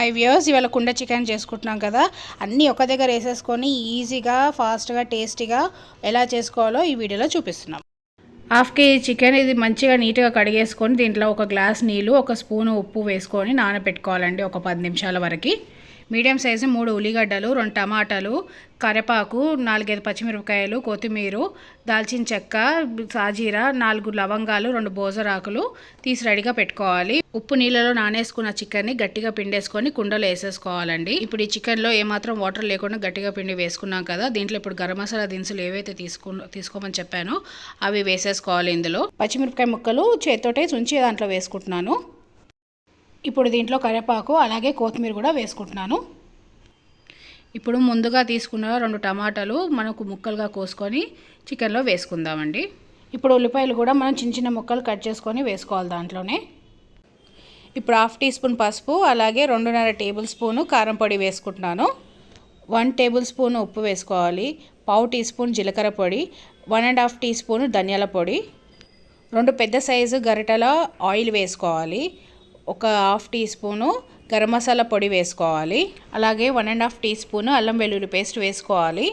Hi views ఇవాళ కుండ chicken చేసుకుంటున్నాం కదా అన్నీ ఒక దగ్గర వేసేసుకొని ఈజీగా ఫాస్ట్గా టేస్టీగా ఎలా చేసుకోవాలో ఈ వీడియోలో చూపిస్తున్నాం. హాఫ్ కేజీ చికెన్ ఇది మంచిగా నీట్గా కడిగేసుకొని దీంట్లో ఒక గ్లాస్ నీళ్ళు ఒక స్పూన్ ఉప్పు వేసుకొని నానబెట్టుకోవాలండి ఒక పది నిమిషాల వరకు. మీడియం సైజు మూడు ఉల్లిగడ్డలు రెండు టమాటాలు కరివేపాకు నాలుగైదు పచ్చిమిరపకాయలు కొత్తిమీర దాల్చిన చెక్క సాజీరా నాలుగు లవంగాలు రెండు బోజరాకులు తీసి రెడీగా పెట్టుకోవాలి. ఉప్పు నీళ్ళలో నానేసుకున్న చికెన్ని గట్టిగా పిండేసుకొని కుండలో వేసేసుకోవాలండి. ఇప్పుడు ఈ చికెన్లో ఏమాత్రం వాటర్ లేకుండా గట్టిగా పిండి వేసుకున్నాం కదా దీంట్లో ఇప్పుడు గరం మసాలా దినుసులు ఏవైతే తీసుకు తీసుకోమని చెప్పానో అవి వేసేసుకోవాలి ఇందులో. పచ్చిమిరపకాయ ముక్కలు చేతితోటే చుంచి దాంట్లో వేసుకుంటున్నాను. ఇప్పుడు దీంట్లో కరివేపాకు అలాగే కొత్తిమీర కూడా వేసుకుంటున్నాను. ఇప్పుడు ముందుగా తీసుకున్న రెండు టమాటాలు మనకు ముక్కలుగా కోసుకొని చికెన్లో వేసుకుందామండి. ఇప్పుడు ఉల్లిపాయలు కూడా మనం చిన్న చిన్న ముక్కలు కట్ చేసుకొని వేసుకోవాలి దాంట్లోనే. ఇప్పుడు హాఫ్ టీ స్పూన్ పసుపు అలాగే రెండున్నర టేబుల్ స్పూను కారం పొడి వేసుకుంటున్నాను. వన్ టేబుల్ స్పూన్ ఉప్పు వేసుకోవాలి పావు టీ స్పూన్ జీలకర్ర పొడి one and half teaspoon ధనియాల పొడి రెండు పెద్ద సైజు గరిటెల ఆయిల్ వేసుకోవాలి. ఒక half teaspoon garam masala పొడి వేసుకోవాలి. అలాగే one and half teaspoon అల్లం వెల్లుల్లి పేస్ట్ వేసుకోవాలి.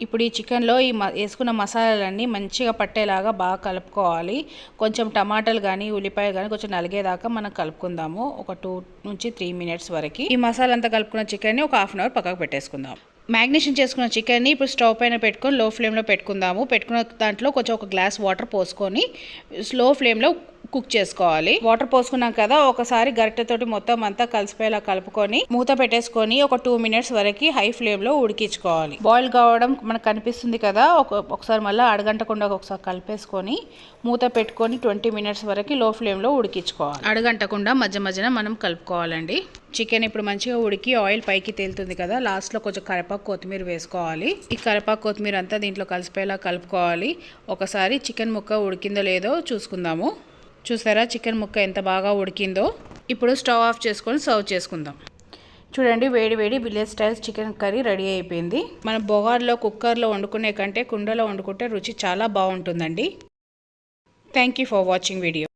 ఇప్పుడు ఈ చికెన్లో ఈ మ వేసుకున్న మసాలాలన్నీ మంచిగా పట్టేలాగా బాగా కలుపుకోవాలి. కొంచెం టమాటాలు కానీ ఉల్లిపాయలు కానీ కొంచెం నలిగేదాకా మనం కలుపుకుందాము. ఒక టూ నుంచి త్రీ మినిట్స్ వరకు. ఈ మసాలా అంతా కలుపుకున్న చికెన్ని ఒక హాఫ్ అన్ అవర్ పక్కకు పెట్టేసుకుందాం. మ్యాగ్నేషన్ చేసుకున్న చికెన్ని ఇప్పుడు స్టవ్ పైన పెట్టుకొని లో ఫ్లేమ్లో పెట్టుకుందాము. పెట్టుకున్న దాంట్లో కొంచెం ఒక గ్లాస్ వాటర్ పోసుకొని స్లో ఫ్లేమ్లో కుక్ చేసుకోవాలి. వాటర్ పోసుకున్నాం కదా ఒకసారి గరిటెతోటి మొత్తం అంతా కలిసిపోయేలా కలుపుకొని మూత పెట్టేసుకొని ఒక టూ మినిట్స్ వరకు హై ఫ్లేమ్లో ఉడికించుకోవాలి. బాయిల్ కావడం మనకు కనిపిస్తుంది కదా ఒక ఒకసారి మళ్ళీ అడగంటకుండా ఒకసారి కలిపేసుకొని మూత పెట్టుకొని ట్వంటీ మినిట్స్ వరకు లో ఫ్లేమ్లో ఉడికించుకోవాలి. అడగంటకుండా మధ్య మధ్యన మనం కలుపుకోవాలండి. చికెన్ ఇప్పుడు మంచిగా ఉడికి ఆయిల్ పైకి తేలుతుంది కదా లాస్ట్లో కొంచెం కరివేపాకు కొత్తిమీర వేసుకోవాలి. ఈ కరివేపాకు కొత్తిమీర అంతా దీంట్లో కలిసిపోయేలా కలుపుకోవాలి. ఒకసారి చికెన్ ముక్క ఉడికిందో లేదో చూసుకుందాము. చూసారా చికెన్ ముక్క ఎంత బాగా ఉడికిందో? ఇప్పుడు స్టవ్ ఆఫ్ చేసుకొని సర్వ్ చేసుకుందాం. చూడండి వేడి వేడి village style chicken curry ready అయిపోయింది. మన బొగార్లో కుక్కర్లో వండుకునే కంటే కుండలో వండుకుంటే రుచి చాలా బాగుంటుందండి. Thank you for watching video